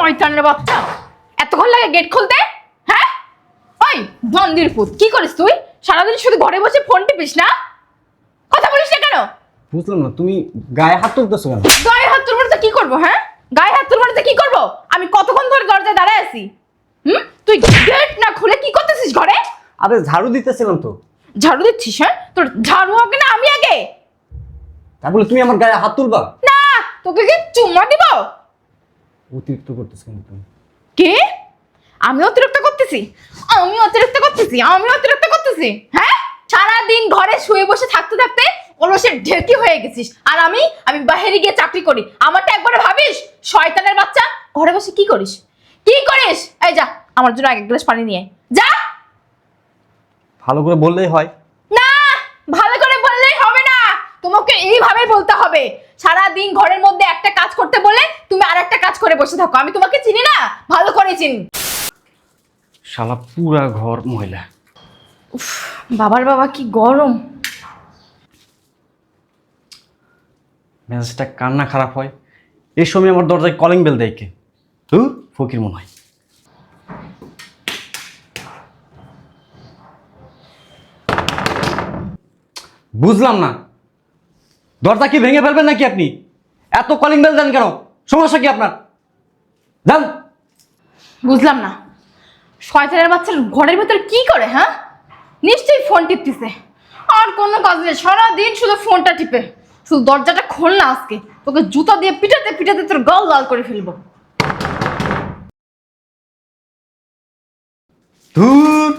শয়তানের বাচ্চা। এতক্ষণ লাগে গেট খুলতে? হ্যাঁ? ওই বন্দির পুত কি করিস তুই? সারাদিন শুধু ঘরে বসে ফোন টিপিস না? কথা বলিস না কেন? বুঝলাম না তুমি গায়ে হাত তুলতেছো কেন? গায়ে হাত তুলবো তো কি করব হ্যাঁ? গায়ে হাত তুলবো তো কি করব? আমি কতক্ষণ ধরে দরজায় দাঁড়ায় আছি? হুম? তুই গেট না খুলে কি করতেছিস ঘরে? আরে ঝাড়ু দিতেছিলাম তো। ঝাড়ু দিচ্ছিস হ্যাঁ? তোর ঝাড়ু হবে না আমি আগে? তা বলে তুমি আমার গায়ে হাত তুলবা? না তোকে কি চুম্মা দিব? অতিরিক্ত করতেছো কেন তুমি। কে? আমি অতিরিক্ত করতেছি? আমি অতিরিক্ত করতেছি? আমি অতিরিক্ত করতেছি? হ্যাঁ? সারাদিন ঘরে শুয়ে বসে থাকতে থাকতে অলসের ঢেকি হয়ে গেছিস। আর আমি আমি বাইরে গিয়ে চাকরি করি। আমারটা একবারে ভাবিস? শয়তানের বাচ্চা? ঘরে বসে কি করিস? কি করিস? এই যা আমার জন্য এক গ্লাস পানি নিয়ে আয়। যা! ভালো করে বললেই হয় না ভালো করে বললেই হবে না তোমাকে বলতে হবে। সারা দিন ঘরের মধ্যে একটা কাজ করতে বলে তুমি আর একটা কাজ করে বসে থাকো। আমি তোমাকে চিনি না ভালো করে চিনি। শালা পুরা ঘর মহিলা। বাবার বাবা কি গরম। মেজাজটা কান্না খারাপ হয়। এই সময় আমার দরজায় কলিং বেল দেয় কে। তুই ফকির মনে হয়। বুঝলাম না। দরজা কি ভেঙে ফেলবেন নাকি আপনি? এত কলিং বেল দেন কেন? সমস্যা কি আপনার? যান। বুঝলাম না। শয়তানের বাচ্চার ঘরের ভেতরে কি করে হ্যাঁ? নিশ্চয়ই ফোন টিপতেছে। আর কোনো কাজ নেই সারাদিন শুধু ফোনটা টিপে। শুধু দরজাটা খোল না আজকে। তোকে জুতা দিয়ে পিটাতে পিটাতে তোর গাল লাল করে ফেলব। ধুর।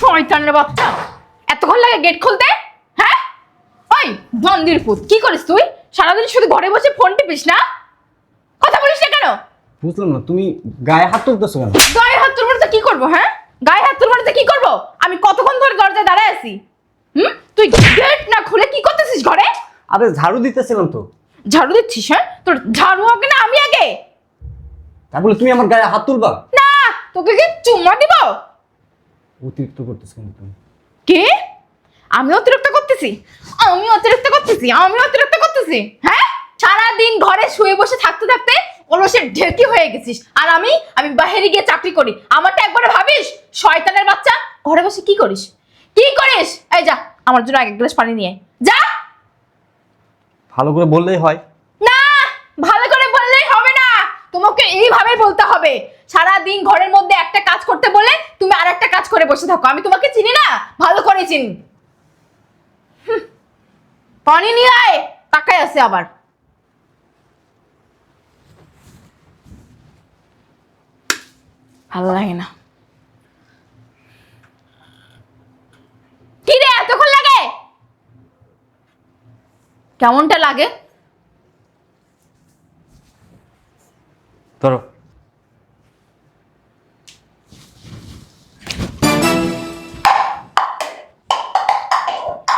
শয়তানের বাচ্চা এতক্ষণ লাগে গেট খুলতে? ওই বন্দির পুত। কি করিস তুই? সারাদিন শুধু ঘরে বসে ফোন টিপিস না? কথা বলিস না কেন? বুঝলাম না তুমি গায়ে হাত তুলতেছো কেন? গায়ে হাত তুলবো তো কি করব হ্যাঁ? গায়ে হাত তুলবো তো কি করব? আমি কতক্ষণ ধরে দরজায় দাঁড়ায় আছি? হুম? তুই গেট না খুলে কি করতেছিস ঘরে? আরে ঝাড়ু দিতেছিলাম তো। ঝাড়ু দিচ্ছিস হ্যাঁ? তোর ঝাড়ু হবে না আমি আগে? তা বলে তুমি আমার গায়ে হাত তুলবা? না তোকে কি চুম্মা দিব? অতিরিক্ত করতেছো কেন তুমি? কে? আমি অতিরিক্ত করতেছি। আমি অতিরিক্ত করতেছি আমি অতিরিক্ত করতেছি। হ্যাঁ? সারাদিন ঘরে শুয়ে বসে থাকতে থাকতে অলসের ঢেকি হয়ে গেছিস। আর আমি আমি বাইরে গিয়ে চাকরি করি। আমারটা একবারে ভাবিস? শয়তানের বাচ্চা? ঘরে বসে কি করিস? কি করিস? এই যা আমার জন্য এক গ্লাস পানি নিয়ে যা! ভালো করে বললেই হয়। না ভালো করে বললেই হবে না। তোমাকে এইভাবে বলতে হবে। সারা দিন ঘরের মধ্যে একটা কাজ করতে বলে তুমি আর একটা কাজ করে বসে থাকো। আমি তোমাকে চিনি না? ভালো করে চিনি। পানি নিয়ে আয় তাকাই আছে আবার। ভালো লাগে না। কি রে, এতক্ষণ লাগে? কেমনটা লাগে?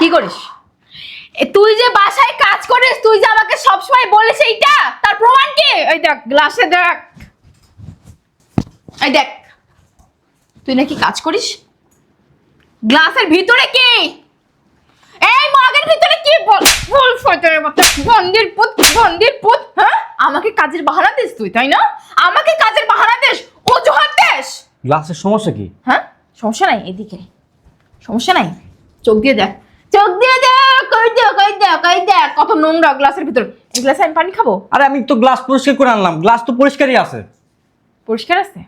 কি করিস? তুই যে বাসায় কাজ করিস তুই যে আমাকে সবসময় বলিস এইটা তার প্রমাণ কি? এই দেখ গ্লাসে দেখ। এই দেখ তুই নাকি কাজ করিস? গ্লাসের ভিতরে কি? এই মগের ভিতরে কি বল বল ফটরে মতো? বন্দির পুত বন্দির পুত হ্যাঁ? আমাকে কাজের বাহানা দিস তুই তাই না? আমাকে কাজের বাহানা দিস অজুহাত দিস। গ্লাসের সমস্যা কি? হ্যাঁ? সমস্যা নাই এদিকে। সমস্যা নাই? চোখ দিয়ে দেখ। চোখ দিয়ে দেখ কই দেখ কই দেখ কই দেখ কত নোংরা গ্লাসের ভিতর। এই গ্লাসে আমি পানি খাব? আরে আমি তো গ্লাস পরিষ্কার করে আনলাম গ্লাস তো পরিষ্কারই আছে। পরিষ্কার আছে?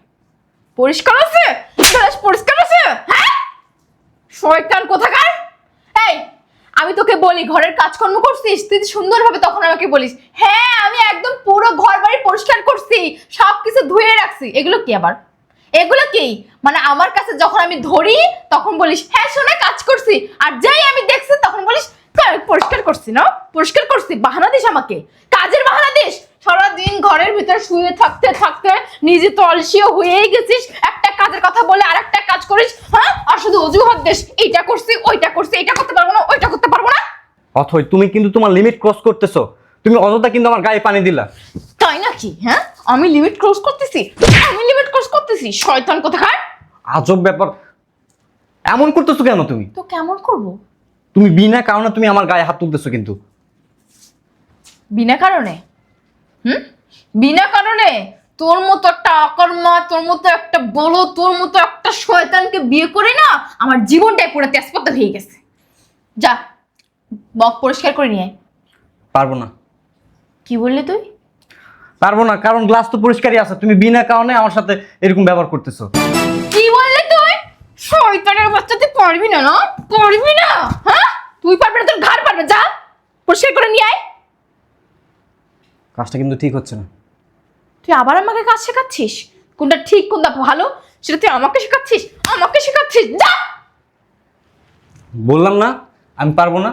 পরিষ্কার আছে? গ্লাস পরিষ্কার আছে? হ্যাঁ? শয়তান কোথাকার? এই আমি তোকে বলি ঘরের কাজকর্ম করছিস তুই সুন্দরভাবে তখন আমাকে বলিস। হ্যাঁ আমি একদম পুরো ঘর বাড়ি পরিষ্কার করছি সব কিছু ধুয়ে রাখছি। এগুলো কি আবার? এগুলো কি? মানে আমার কাছে যখন আমি ধরি তখন বলিস হ্যাঁ শোনা কাজ করছি। আর যাই আমি দেখছি তখন বলিস "হ্যাঁ, পরিষ্কার করছি না? পরিষ্কার করছি বাহানা দিস আমাকে। কাজের বাহানা দিস। সারাদিন ঘরের ভিতরে শুয়ে থাকতে থাকতে নিজে তো অলসিও হয়েই গেছিস। একটা কাজের কথা বলে আর একটা কাজ করিস হ্যাঁ? আর শুধু অজুহাত দিস এইটা করছি ওইটা করছি এটা করতে পারব না ওইটা করতে পারব না। অথই তুমি কিন্তু তোমার লিমিট ক্রস করতেছো। তুমি অযথা কিন্তু আমার গায়ে পানি দিলা। তাই নাকি? হ্যাঁ? আমি লিমিট ক্রস করতেছি। আমি লিমিট ক্রস করতেছি। শয়তান কোথাকার? আজব ব্যাপার। এমন করতেছো কেন তুমি? তো কেমন করব? তুমি বিনা কারণে তুমি আমার গায়ে হাত তুলতেছো কিন্তু। বিনা কারণে? হুম? বিনা কারণে? তোর মতো একটা আকর্মা তোর মতো একটা বলো তোর মতো একটা শয়তানকে বিয়ে করে না আমার জীবনটাই পুরো তেজপাতা হয়ে গেছে। যা বক পরিষ্কার করে নিয়ে পারব না। কি বললি তুই? পারব না কারণ গ্লাস তো পরিষ্কারই আছে তুমি বিনা কারণে আমার সাথে এরকম ব্যবহার করতেছো। কি বললি তুই? শয়তানের বাচ্চা তুই পারবি না না? পারবি না? হ্যাঁ? তুই পারবি না তোর ঘর পারবে যা। পরিষ্কার করে নিয়ে আয়। কাজটা কিন্তু ঠিক হচ্ছে না। তুই আবার আমাকে কাজ শেখাচ্ছিস? কোনটা ঠিক কোনটা ভালো সেটা তুই আমাকে শেখাচ্ছিস? আমাকে শেখাচ্ছিস যা! বললাম না আমি পারব না।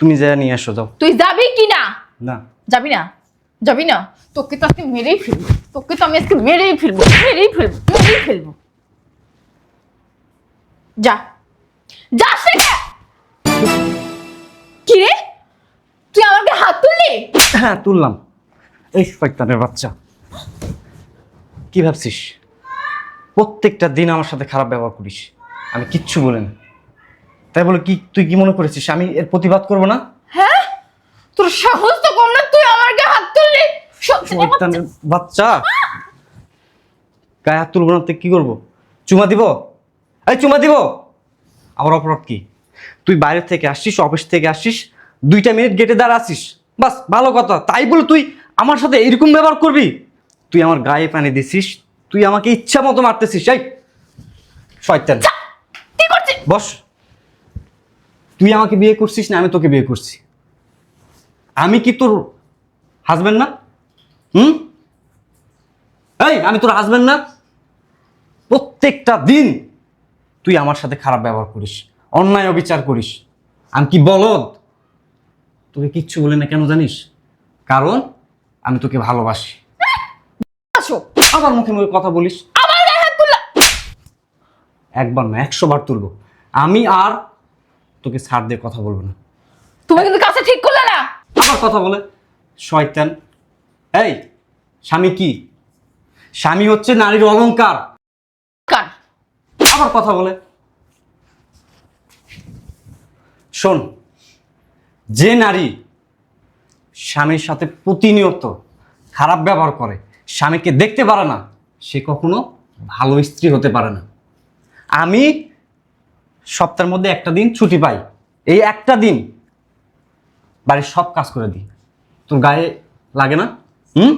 তুমি যা নিয়ে আসো যাও। তুই যাবি কি না? না। যাবি না? যাবি না? তোকে তো আজকে মেরেই ফেলব। তোকে তো আমি আজকে মেরেই ফেলব মেরেই ফেলব মেরেই ফেলব। যা। যা শেখা কি রে? তুই আমাকে হাত তুললি? হ্যাঁ তুললাম। এই শয়তানের বাচ্চা। কি ভাবছিস? প্রত্যেকটা দিন আমার সাথে খারাপ ব্যবহার করিস। আমি কিচ্ছু বলি না তাই বলে কি তুই কি মনে করেছিস? আমি এর প্রতিবাদ করব না? হ্যাঁ? তোর সাহস তো কম না তুই আমার গায়ে হাত তুললি। শয়তানের বাচ্চা। গায়ে হাত তুলবো না তুই কি করব? চুমা দিব? এই চুমা দিব? আমার অপরাধ কি? তুই বাইরে থেকে আসছিস অফিস থেকে আসছিস দুইটা মিনিট গেটে দাঁড়া আসিস বাস ভালো কথা। তাই বলে তুই আমার সাথে এরকম ব্যবহার করবি? তুই আমার গায়ে পানি দিছিস তুই আমাকে ইচ্ছা মতো মারতেছিস। এই শয়তান। বস। তুই আমাকে বিয়ে করছিস না আমি তোকে বিয়ে করছি। আমি কি তোর হাজবেন্ড না? হুম? এই আমি তোর হাজবেন্ড না? প্রত্যেকটা দিন তুই আমার সাথে খারাপ ব্যবহার করিস অন্যায় অবিচার করিস। আমি কি বলদ? তোকে কিচ্ছু বলি না কেন জানিস? কারণ আমি তোকে ভালোবাসি। আসো আবার মুখে মুখে কথা বলিস। আমার একবার না একশো বার তুলবো। আমি আর তোকে ছাড় দিয়ে কথা বলব না। তুমি কিন্তু কাছে ঠিক করলে না। আবার কথা বলে। শয়তান। এই স্বামী কি? স্বামী হচ্ছে নারীর অলংকার। কান আবার কথা বলে। শোন যে নারী স্বামীর সাথে প্রতিনিয়ত খারাপ ব্যবহার করে স্বামীকে দেখতে পারে না সে কখনো ভালো স্ত্রী হতে পারে না। আমি সপ্তাহের মধ্যে একটা দিন ছুটি পাই। এই একটা দিন বাড়ির সব কাজ করে দিই। তোর গায়ে লাগে না? হুম?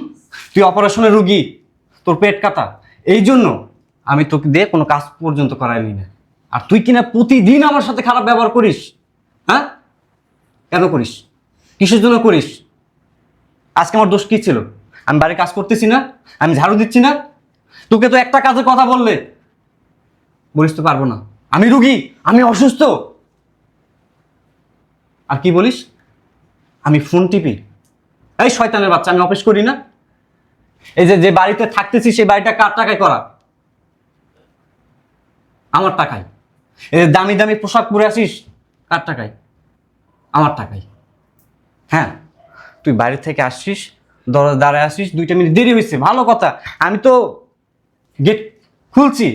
তুই অপারেশনের রুগী, তোর পেট কাটা। এই জন্য আমি তোকে দিয়ে কোনো কাজ পর্যন্ত করাই নি। না আর তুই কিনা প্রতিদিন আমার সাথে খারাপ ব্যবহার করিস হ্যাঁ? কেন করিস? কিসের জন্য করিস? আজকে আমার দোষ কি ছিল? আমি বাড়ির কাজ করতেছি না, আমি ঝাড়ু দিচ্ছি না। তোকে তো একটা কাজের কথা বললে। বলিস তো পারব না। আমি রুগী, আমি অসুস্থ। আর কি বলিস? আমি ফোন টিপি। এই শয়তানের বাচ্চা, আমি অফিস করি না। এই যে যে বাড়িতে থাকতেছি, সেই বাড়িটা কার টাকায় করা? আমার টাকায়। এই দামি দামি পোশাক পরে আসিস, কার টাকায়? আমার টাকায়। হ্যাঁ তুই বাইরে থেকে আসছিস দরজা দাঁড়ায় আসিস, দুইটা মিনিট দেরি হয়েছে ভালো কথা। আমি তো গেট খুলছি।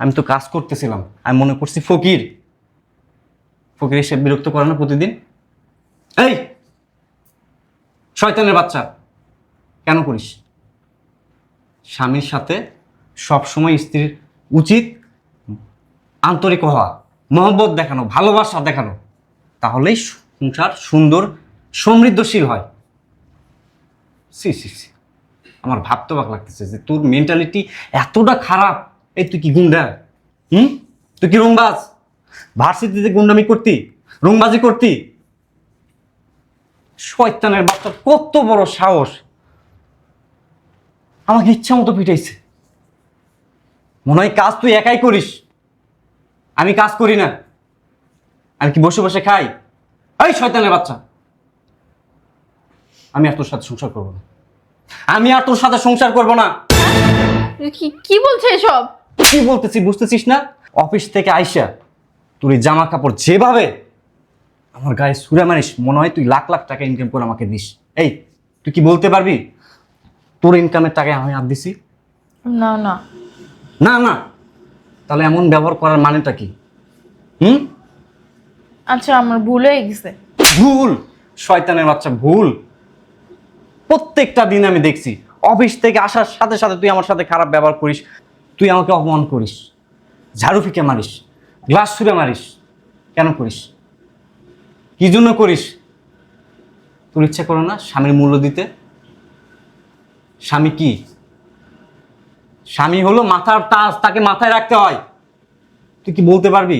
আমি তো কাজ করতেছিলাম, আমি মনে করছি ফকির। ফকির এসে বিরক্ত করে না প্রতিদিন? এই! শয়তানের বাচ্চা! কেন করিস? স্বামীর সাথে সব সময় স্ত্রীর উচিত আন্তরিক হওয়া, মহব্বত দেখানো, ভালোবাসা দেখানো। তাহলেই সংসার সুন্দর, সমৃদ্ধশীল হয়। সি সি সি। আমার ভাবতে অবাক লাগতেছে যে তোর মেন্টালিটি এতটা খারাপ, এই তুই কি গুন্ডা? হুম? তুই কি রংবাজ ভার্সিটিতে গুন্ডামি করতি রংবাজি করতি। শয়তানের বাচ্চা কত বড় সাহস। আমাকে ইচ্ছা মতো পিটাইছে। মনে হয় কাজ তুই একাই করিস। আমি কাজ করি না। আমি কি বসে বসে খাই? এই শয়তানের বাচ্চা। আমি আর তোর সাথে সংসার করব না। আমি আর তোর সাথে সংসার করব না। কি কি বলছে এসব? কি বলতেছি বুঝতেছিস না? অফিস থেকে আইসা তোর এই জামা কাপড় যেভাবে আমার গায়ে সুরে মারিস মনে হয় তুই লাখ লাখ টাকা ইনকাম করে আমাকে দিস। এই তুই কি বলতে পারবি? তোর ইনকামের টাকায় আমি হাত দিছি? না না। না না। তাহলে এমন ব্যবহার করার মানেটা কি? হুম? আচ্ছা আমার ভুল হয়ে গেছে। ভুল! শয়তানের বাচ্চা ভুল! প্রত্যেকটা দিন আমি দেখছি অফিস থেকে আসার সাথে সাথে তুই আমার সাথে খারাপ ব্যবহার করিস তুই আমাকে অপমান করিস ঝাড়ু ফিকে মারিস। গ্লাস ছুঁড়ে মারিস। কেন করিস? কি জন্য করিস? তোর ইচ্ছা করো না স্বামীর মূল্য দিতে? স্বামী কি? স্বামী হলো মাথার তাজ, তাকে মাথায় রাখতে হয়। তুই কি বলতে পারবি?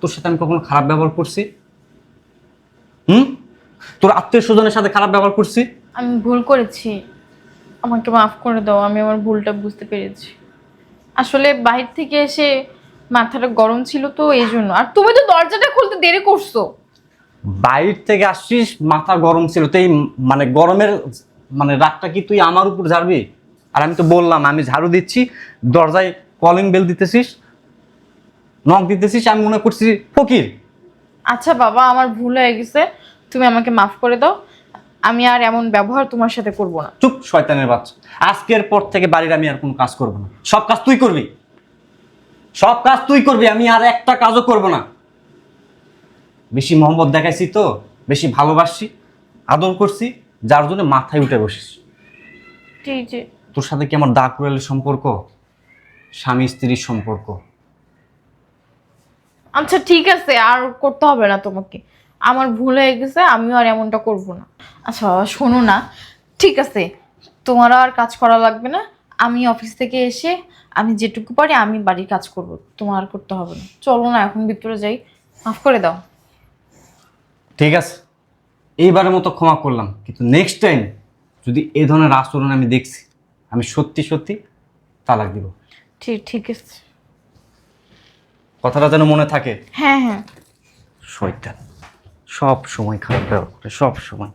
তোর সাথে আমি কখনো খারাপ ব্যবহার করছি? হুম? তোর আত্মীয় স্বজনের সাথে খারাপ ব্যবহার করছি? আমি ভুল করেছি। আমাকে মাফ করে দাও, আমি আমার ভুলটা বুঝতে পেরেছি। আসলে বাহির থেকে এসে মাথাটা গরম ছিল তো এই জন্য। আর তুমি তো দরজাটা খুলতে দেরি করছ। বাইর থেকে আসছিস মাথা গরম ছিল তো এই মানে গরমের মানে রাতটা কি তুই আমার উপর ঝাড়বি? আর আমি তো বললাম আমি ঝাড়ু দিচ্ছি দরজায় কলিং বেল দিতেছিস নখ দিতেছিস আমি মনে করছি ফকির। আচ্ছা বাবা আমার ভুল হয়ে গেছে তুমি আমাকে মাফ করে দাও। আমি আর এমন ব্যবহার তোমার সাথে করব না। চুপ শয়তানের বাচ্চা। আজকের পর থেকে বাড়ির আমি আর কোনো কাজ করব না। সব কাজ তুই করবি। সব কাজ তুই করবি আমি আর একটা কাজও করব না। বেশি মোহাম্মদ দেখাইছি তো বেশি ভালোবাসছি আদর করছি যার জন্য মাথায় উঠে বসিস তোর সাথে কি আমার দাগ কুড়ালের সম্পর্ক? স্বামী স্ত্রীর সম্পর্ক? আচ্ছা ঠিক আছে আর করতে হবে না তোমাকে। আমার ভুল হয়ে গেছে আমিও আর এমনটা করব না। আচ্ছা শোনো না। ঠিক আছে তোমারও আর কাজ করা লাগবে না। আমি অফিস থেকে এসে আমি যেটুকু পারি আমি বাড়ির কাজ করব। তোমার আর করতে হবে না। চলো না এখন ভিতরে যাই। মাফ করে দাও। ঠিক আছে। এইবারের মতো ক্ষমা করলাম। কিন্তু নেক্সট টাইম যদি এ ধরনের আচরণ আমি দেখছি আমি সত্যি সত্যি তালাক দিব। ঠিক ঠিক আছে। কথাটা যেন মনে থাকে। হ্যাঁ হ্যাঁ। শয়তান সব সময় খারাপ ব্যবহার করে সব সময়।